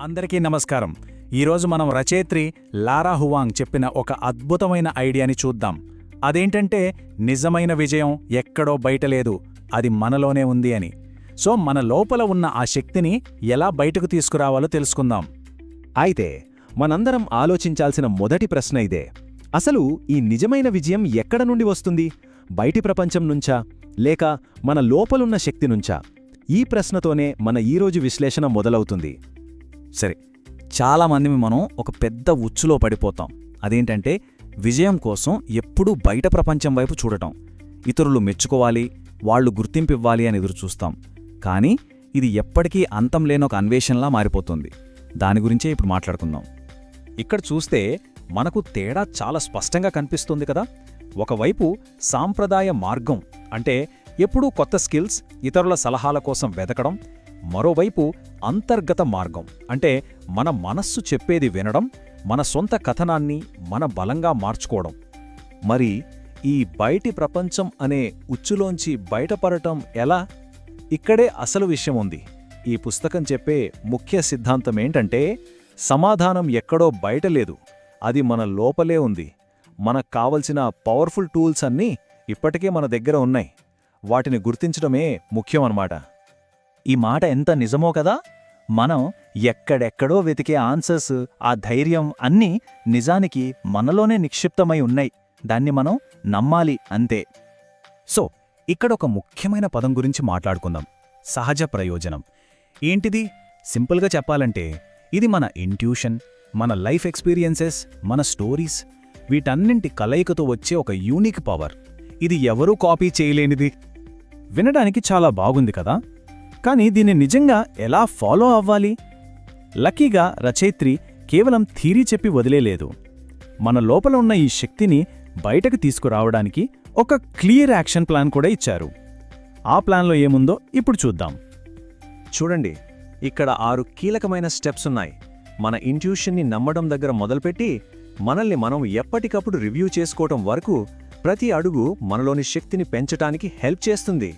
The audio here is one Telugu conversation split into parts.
అందరికీ నమస్కారం. ఈరోజు మనం రచయిత్రి లారా హువాంగ్ చెప్పిన ఒక అద్భుతమైన ఐడియాని చూద్దాం. అదేంటంటే నిజమైన విజయం ఎక్కడో బయట లేదు అది మనలోనే ఉంది అని. సో మన లోపల ఉన్న ఆ శక్తిని ఎలా బయటకు తీసుకురావాలో తెలుసుకుందాం. అయితే మనందరం ఆలోచించాల్సిన మొదటి ప్రశ్న ఇదే. అసలు ఈ నిజమైన విజయం ఎక్కడ నుండి వస్తుంది? బయటి ప్రపంచం నుంచా? లేక మన లోపలున్న శక్తి నుంచా? ఈ ప్రశ్నతోనే మన ఈరోజు విశ్లేషణ మొదలవుతుంది. సరే చాలామంది మనం ఒక పెద్ద ఉచ్చులో పడిపోతాం. అదేంటంటే విజయం కోసం ఎప్పుడూ బయట ప్రపంచం వైపు చూడటం. ఇతరులు మెచ్చుకోవాలి వాళ్ళు గుర్తింపివ్వాలి అని ఎదురుచూస్తాం కానీ ఇది ఎప్పటికీ అంతం లేని ఒక అన్వేషణలా మారిపోతుంది. దాని గురించే ఇప్పుడు మాట్లాడుకుందాం. ఇక్కడ చూస్తే మనకు తేడా చాలా స్పష్టంగా కనిపిస్తుంది కదా? ఒకవైపు సాంప్రదాయ మార్గం అంటే ఎప్పుడూ కొత్త స్కిల్స్ ఇతరుల సలహాల కోసం వెతకడం మరోవైపు అంతర్గత మార్గం. అంటే మన మనస్సు చెప్పేది వినడం మన సొంత కథనాన్ని మన బలంగా మార్చుకోవడం. మరి ఈ బయటి ప్రపంచం అనే ఉచ్చులోంచి బయటపడటం ఎలా? ఇక్కడే అసలు విషయం ఉంది. ఈ పుస్తకం చెప్పే ముఖ్య సిద్ధాంతమేంటంటే సమాధానం ఎక్కడో బయట లేదు. అది మన లోపలే ఉంది. మనకు కావలసిన పవర్ఫుల్ టూల్స్ అన్నీ ఇప్పటికే మన దగ్గర ఉన్నాయి. వాటిని గుర్తించడమే ముఖ్యమన్నమాట. ఈ మాట ఎంత నిజమో కదా? మనం ఎక్కడెక్కడో వెతికే ఆన్సర్స్ ఆ ధైర్యం అన్నీ నిజానికి మనలోనే నిక్షిప్తమై ఉన్నాయి. దాన్ని మనం నమ్మాలి అంతే. సో ఇక్కడ ఒక ముఖ్యమైన పదం గురించి మాట్లాడుకుందాం. సహజ ప్రయోజనం. ఏంటిది? సింపుల్గా చెప్పాలంటే ఇది మన ఇంట్యూషన్ మన లైఫ్ ఎక్స్పీరియన్సెస్ మన స్టోరీస్. వీటన్నింటి కలయికతో వచ్చే ఒక యూనిక్ పవర్. ఇది ఎవరూ కాపీ చేయలేనిది. వినడానికి చాలా బాగుంది కదా? కానీ దీన్ని నిజంగా ఎలా ఫాలో అవ్వాలి? లక్కీగా రచయిత్రి కేవలం థీరీ చెప్పి వదిలేలేదు. మన లోపల ఉన్న ఈ శక్తిని బయటకు తీసుకురావడానికి ఒక క్లియర్ యాక్షన్ ప్లాన్ కూడా ఇచ్చారు. ఆ ప్లాన్లో ఏముందో ఇప్పుడు చూద్దాం. చూడండి ఇక్కడ ఆరు కీలకమైన స్టెప్స్ ఉన్నాయి. మన ఇంట్యూషన్ని నమ్మడం దగ్గర మొదలుపెట్టి మనల్ని మనం ఎప్పటికప్పుడు రివ్యూ చేసుకోవటం వరకు ప్రతి అడుగు మనలోని శక్తిని పెంచటానికి హెల్ప్ చేస్తుంది.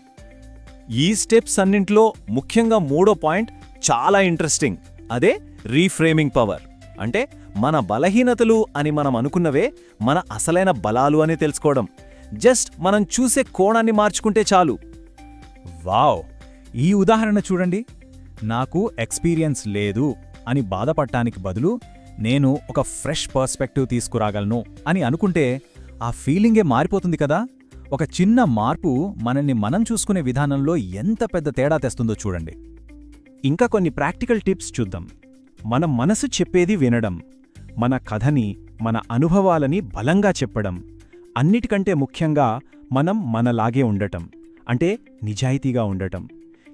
ఈ స్టెప్స్ అన్నింట్లో ముఖ్యంగా మూడో పాయింట్ చాలా ఇంట్రెస్టింగ్. అదే రీఫ్రేమింగ్ పవర్. అంటే మన బలహీనతలు అని మనం అనుకున్నవే మన అసలైన బలాలు అని తెలుసుకోవడం. జస్ట్ మనం చూసే కోణాన్ని మార్చుకుంటే చాలు. వావ్! ఈ ఉదాహరణ చూడండి. నాకు ఎక్స్పీరియన్స్ లేదు అని బాధపడటానికి బదులు నేను ఒక ఫ్రెష్ పర్స్పెక్టివ్ తీసుకురాగలను అని అనుకుంటే ఆ ఫీలింగే మారిపోతుంది కదా? ఒక చిన్న మార్పు మనల్ని మనం చూసుకునే విధానంలో ఎంత పెద్ద తేడా తెస్తుందో చూడండి. ఇంకా కొన్ని ప్రాక్టికల్ టిప్స్ చూద్దాం. మన మనసు చెప్పేది వినడం మన కథని మన అనుభవాలని బలంగా చెప్పడం అన్నిటికంటే ముఖ్యంగా మనం మనలాగే ఉండటం అంటే నిజాయితీగా ఉండటం.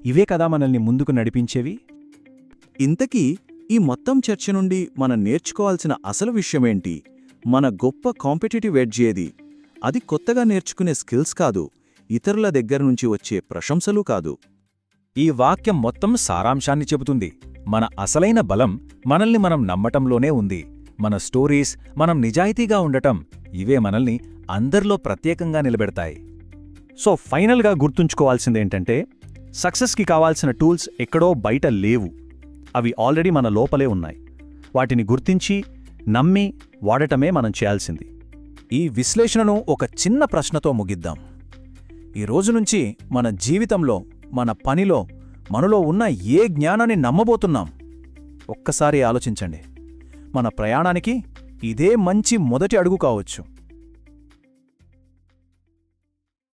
ఇవే కదా మనల్ని ముందుకు నడిపించేవి? ఇంతకీ ఈ మొత్తం చర్చ నుండి మనం నేర్చుకోవాల్సిన అసలు విషయమేంటి? మన గొప్ప కాంపిటేటివ్ ఎడ్జ్ ఏది? అది కొత్తగా నేర్చుకునే స్కిల్స్ కాదు ఇతరుల దగ్గర నుంచి వచ్చే ప్రశంసలు కాదు. ఈ వాక్యం మొత్తం సారాంశాన్ని చెబుతుంది. మన అసలైన బలం మనల్ని మనం నమ్మటంలోనే ఉంది. మన స్టోరీస్ మనం నిజాయితీగా ఉండటం ఇవే మనల్ని అందరిలో ప్రత్యేకంగా నిలబెడతాయి. సో ఫైనల్గా గుర్తుంచుకోవాల్సిందేంటంటే సక్సెస్కి కావాల్సిన టూల్స్ ఎక్కడో బయట లేవు. అవి ఆల్రెడీ మన లోపలే ఉన్నాయి. వాటిని గుర్తించి నమ్మి వాడటమే మనం చేయాల్సింది. ఈ విశ్లేషణను ఒక చిన్న ప్రశ్నతో ముగిద్దాం. ఈ రోజు నుంచి మన జీవితంలో మన పనిలో మనలో ఉన్న ఏ జ్ఞానాన్ని నమ్మబోతున్నాం? ఒక్కసారి ఆలోచించండి. మన ప్రయాణానికి ఇదే మంచి మొదటి అడుగు కావచ్చు.